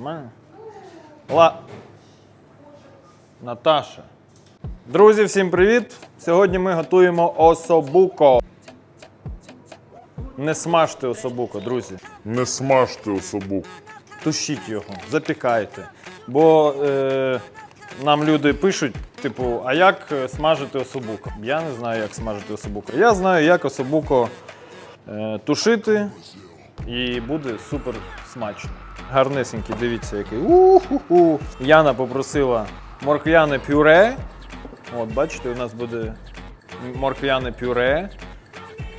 Нормально? Ла... Наташа. Друзі, всім привіт! Сьогодні ми готуємо особуко. Не смажте особуко, друзі. Не смажте особу. Тушіть його, запікайте. Бо е, нам люди пишуть, типу, а як е, смажити особуко? Я не знаю, як смажити особуко. Я знаю, як особуко е, тушити, і буде супер смачно. Гарнесенький, дивіться, який. У-ху-ху. Яна попросила морквяне пюре. От, бачите, у нас буде морквяне пюре.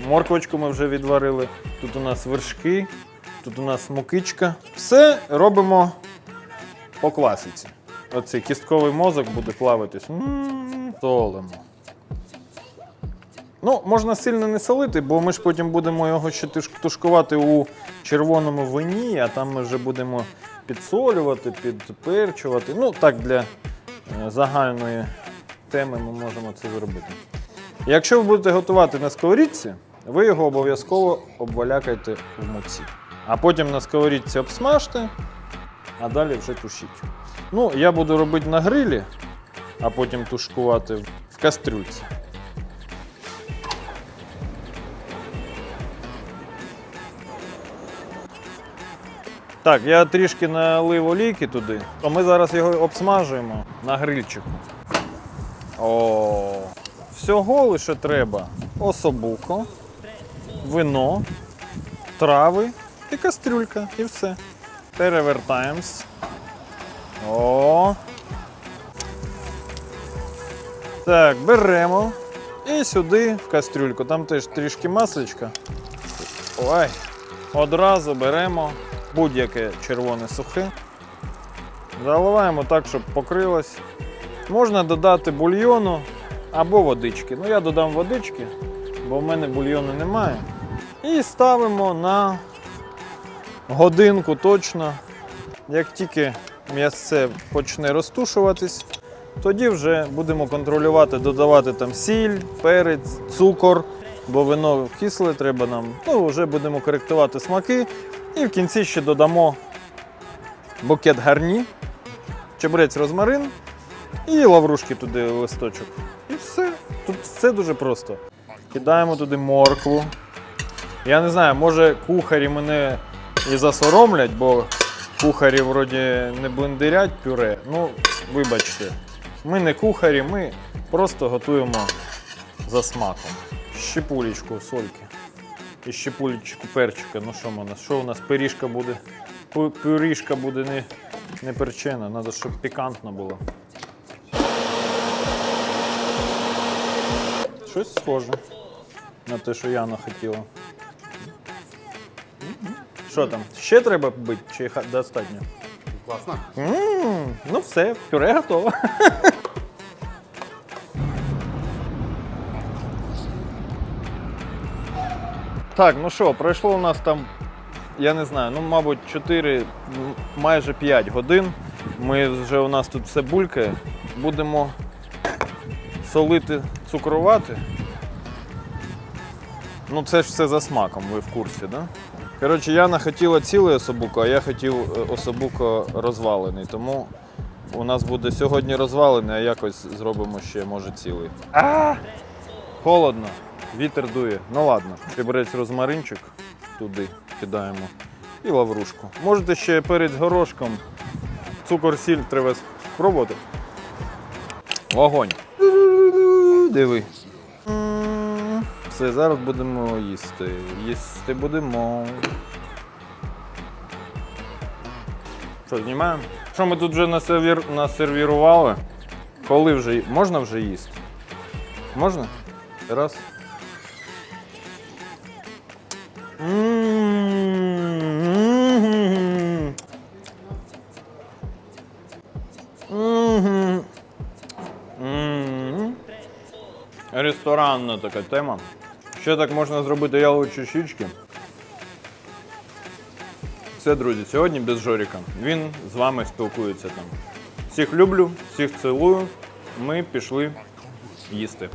Морквочку ми вже відварили. Тут у нас вершки, тут у нас мукичка. Все робимо по класиці. Оцей кістковий мозок буде плаватись. М, Солимо. Ну, можна сильно не солити, бо ми ж потім будемо його ще тушкувати у червоному вині, а там ми вже будемо підсолювати, підперчувати. Ну, так, для е, загальної теми ми можемо це зробити. Якщо ви будете готувати на сковорідці, ви його обов'язково обвалякайте в муці. А потім на сковорідці обсмажте, а далі вже тушіть. Ну, я буду робити на грилі, а потім тушкувати в кастрюльці. Так, я трішки налив олійки туди, то ми зараз його обсмажуємо на грильчику. О, всього лише треба особуко, вино, трави і кастрюлька, і все. Перевертаємось. О. Так, беремо і сюди в кастрюльку. Там теж трішки масличка. Ой. Одразу беремо будь-яке червоне сухе. Заливаємо так, щоб покрилось. Можна додати бульйону або водички. Ну, я додам водички, бо в мене бульйону немає. І ставимо на годинку точно. Як тільки м'ясце почне розтушуватись, тоді вже будемо контролювати, додавати там сіль, перець, цукор, бо вино кисле треба нам. Ну, вже будемо коректувати смаки. І в кінці ще додамо букет гарні, чебрець розмарин і лаврушки туди листочок. І все. Тут все дуже просто. Кидаємо туди моркву. Я не знаю, може кухарі мене і засоромлять, бо кухарі вроді не блендерять пюре. Ну, вибачте, ми не кухарі, ми просто готуємо за смаком. Щепулечку сольки. І щепулечку перчика. Ну що у нас? Що у нас пиріжка буде? Пюрішка буде не, не перчена, треба, щоб пікантно було. Щось схоже на те, що Яна хотіла. Що там? Ще треба бити чи достатньо? Класно. М, Ну все, пюре готово. Так, ну що, пройшло у нас там, я не знаю, ну, мабуть, 4, майже 5 годин. Ми вже у нас тут все булькає. Будемо солити, цукрувати. Ну, це ж все за смаком, ви в курсі? Да? Коротше, Яна хотіла цілий особуко, а я хотів е, особуко розвалений. Тому у нас буде сьогодні розвалений, а якось зробимо ще, може, цілий. Холодно, вітер дує. Ну ладно, приберець розмаринчик туди кидаємо. І лаврушку. Можете ще перець горошком. Цукор, сіль треба спробувати. Вогонь. Диви. Все, зараз будемо їсти. Їсти будемо. Що, знімаємо? Що ми тут вже насервір... насервірували? Коли вже можна вже їсти? Можна? Раз. Ресторанна така тема. Ще так можна зробити яловичі щічки. Все, друзі, сьогодні без Жоріка. Він з вами спілкується там. Всіх люблю, всіх цілую. Ми пішли їсти.